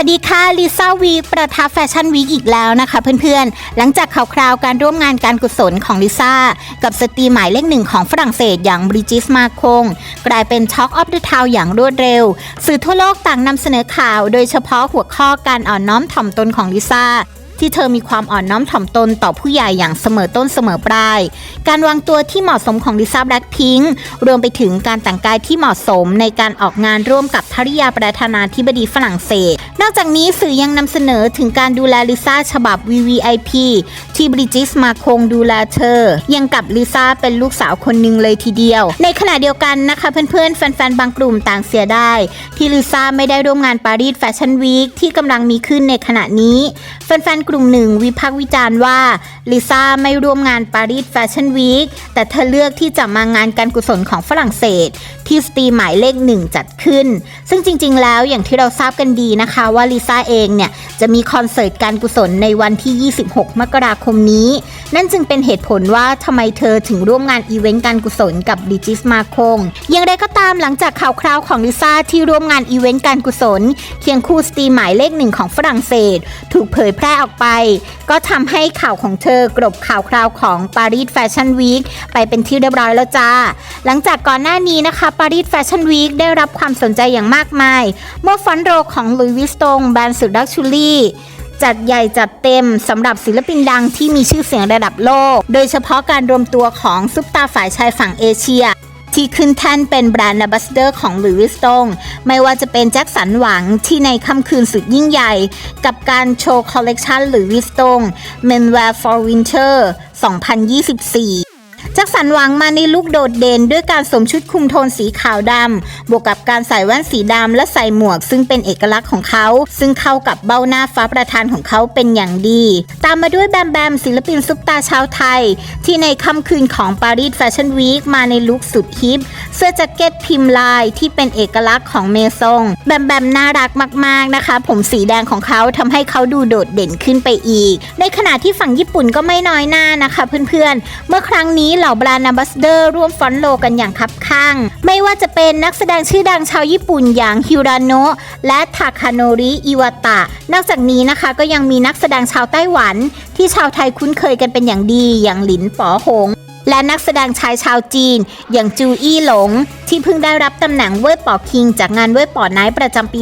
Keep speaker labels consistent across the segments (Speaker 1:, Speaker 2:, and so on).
Speaker 1: วัสดีค่ะลิซ่าวีประทับแฟชั่นวีอีกแล้วนะคะเพื่อนๆ หลังจากข่าวคราวการร่วมงานการกุศลของลิซ่า กับสตรีหมายเลขหนึ่งของฝรั่งเศสอย่างบริจิสมาคง กลายเป็นช็อคออฟเดอะทาวอย่างรวดเร็ว สื่อทั่วโลกต่างนำเสนอข่าว โดยเฉพาะหัวข้อการอ่อนน้อมถ่อมตนของลิซ่า ที่เธอมีความอ่อนน้อมถ่อมตนต่อผู้ใหญ่อย่างเสมอต้นเสมอปลาย การวางตัวที่เหมาะสมของลิซ่าแบล็คพิงค์รวมไปถึงการแต่งกายที่เหมาะสมในการออกงานร่วมกับภริยาประธานาธิบดีฝรั่งเศส นอกจากนี้สื่อยังนำเสนอถึงการดูแลลิซ่าฉบับ VVIP ที่บริจิสมาคงดูแลเธอ ยังกับลิซ่าเป็นลูกสาวคนหนึ่งเลยทีเดียว ในขณะเดียวกันนะคะเพื่อนๆ แฟนๆ บางกลุ่มต่างเสียดายที่ลิซ่าไม่ได้ร่วมงานปารีสแฟชั่นวีคที่กำลังมีขึ้นในขณะนี้แฟนๆกลุ่มหนึ่งวิพากษ์วิจารณ์ว่าลิซ่าไม่ร่วมงานปารีสแฟชั่นวีคแต่เธอเลือกที่จะมางานการกุศลของฝรั่งเศส ที่สตรีหมายเลขหนึ่งจัดขึ้น ซึ่งจริง ๆ แล้วอย่างที่เราทราบกันดีนะคะว่าลิซ่าเองเนี่ยจะมีคอนเสิร์ตการกุศลในวันที่ 26 มกราคมนี้นั่นจึงเป็นเหตุผลว่าทำไมเธอถึงร่วมงานอีเวนต์การกุศลกับดิจิสมาคง อย่างไรก็ตามหลังจากข่าวคราวของลิซ่าที่ร่วมงานอีเวนต์การกุศล เคียงคู่สตรีหมายเลขหนึ่งของฝรั่งเศส ถูกเผยแพร่ออกไป ก็ทำให้ข่าวของเธอกลบข่าวคราวของปารีสแฟชั่นวีคไปเป็นที่เรียบร้อยแล้วจ้า หลังจากก่อนหน้านี้นะคะปารีสแฟชั่นวีคได้รับความสนใจอย่างมากมาย เมื่อฟอนต์โรของลุยวิสตงแบรนด์สุดลักชูรี่ จัดใหญ่จัดเต็มสำหรับศิลปินดังที่มีชื่อเสียงระดับโลก โดยเฉพาะการรวมตัวของซุปตาฝ่ายชายฝั่งเอเชีย ที่ขึ้นแท่นเป็นแบรนด์ a ัสเดอร์ของหลุยส์วิสตงไม่ว่าจะเป็นแจ็คสันหวังที่ในค่ำคืนสุดยิ่งใหญ่ กับการโชว์คอลเลกชันหลุยส์วิสตงเมนวาวฟอร์วินเทอร์2024 จ็คสันหวังมาในลุคโดดเด่นด้วยการสวมชุดคลุมโทนสีขาวดำบวกกับการใส่แว่นสีดำและใส่หมวก ซึ่งเป็นเอกลักษณ์ของเขา ซึ่งเข้ากับเบ้าหน้าฟ้าประธานของเขาเป็นอย่างดี ตามมาด้วยแบมแบมศิลปินซุปตาชาวไทย ที่ในค่ำคืนของปารีสแฟชั่นวีคมาในลุคสุดฮิปเสื้อแจ็คเก็ตพิมพ์ลายที่เป็นเอกลักษณ์ของเมซงแบมแบมน่ารักมาก ๆนะคะ ผมสีแดงของเขาทำให้เขาดูโดดเด่นขึ้นไปอีก ในขณะที่ฝั่งญี่ปุ่นก็ไม่น้อยหน้านะคะ เพื่อนๆเมื่อครั้งนี้เหล่าแบรนด์ a ัสเดอร์ร่วมฟอนโลกันอย่างคับข้าง ไม่ว่าจะเป็นนักแสดงชื่อดังชาวญี่ปุ่นอย่างฮิราโนะและทาคาโนริอิวาตะ นอกจากนี้นะคะก็ยังมีนักแสดงชาวไต้หวัน ที่ชาวไทยคุ้นเคยกันเป็นอย่างดีอย่างหลินป๋อหงและนักแสดงชายชาวจีน อย่างจูอี้หลง ที่เพิ่งได้รับตำแหน่งเว่ยป๋อคิง จากงานเว่ยป๋อไนท์ประจำปี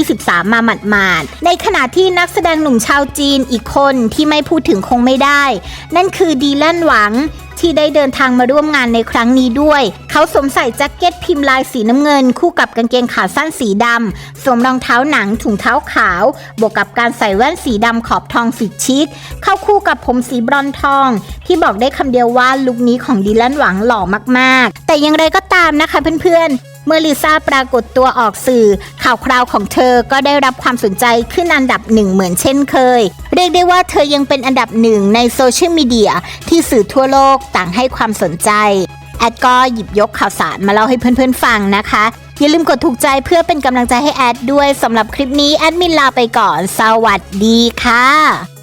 Speaker 1: 2023 มาหมาดๆ ในขณะที่นักแสดงหนุ่มชาวจีนอีกคนที่ไม่พูดถึงคงไม่ได้ นั่นคือดีแลนหวัง ที่ได้เดินทางมาร่วมงานในครั้งนี้ด้วย เขาสวมใส่แจ็คเก็ตพิมพ์ลายสีน้ำเงิน คู่กับกางเกงขาสั้นสีดำสวมรองเท้าหนังถุงเท้าขาว บวกกับการใส่แว่นสีดำขอบทองสุดชิค เข้าคู่กับผมสีบรอนซ์ทอง ที่บอกได้คำเดียวว่าลุคนี้ของดีแลนหวังหล่อมากๆ แต่อย่างไรก็ตามนะคะเพื่อนๆ เมื่อลิซ่าปรากฏตัวออกสื่อ ข่าวคราวของเธอก็ได้รับความสนใจขึ้นอันดับหนึ่งเหมือนเช่นเคย เรียกได้ว่าเธอยังเป็นอันดับหนึ่งในโซเชียลมีเดียที่สื่อทั่วโลกต่างให้ความสนใจ แอดก็หยิบยกข่าวสารมาเล่าให้เพื่อนๆฟังนะคะ อย่าลืมกดถูกใจเพื่อเป็นกำลังใจให้แอดด้วยสำหรับคลิปนี้แอดมินลาไปก่อน สวัสดีค่ะ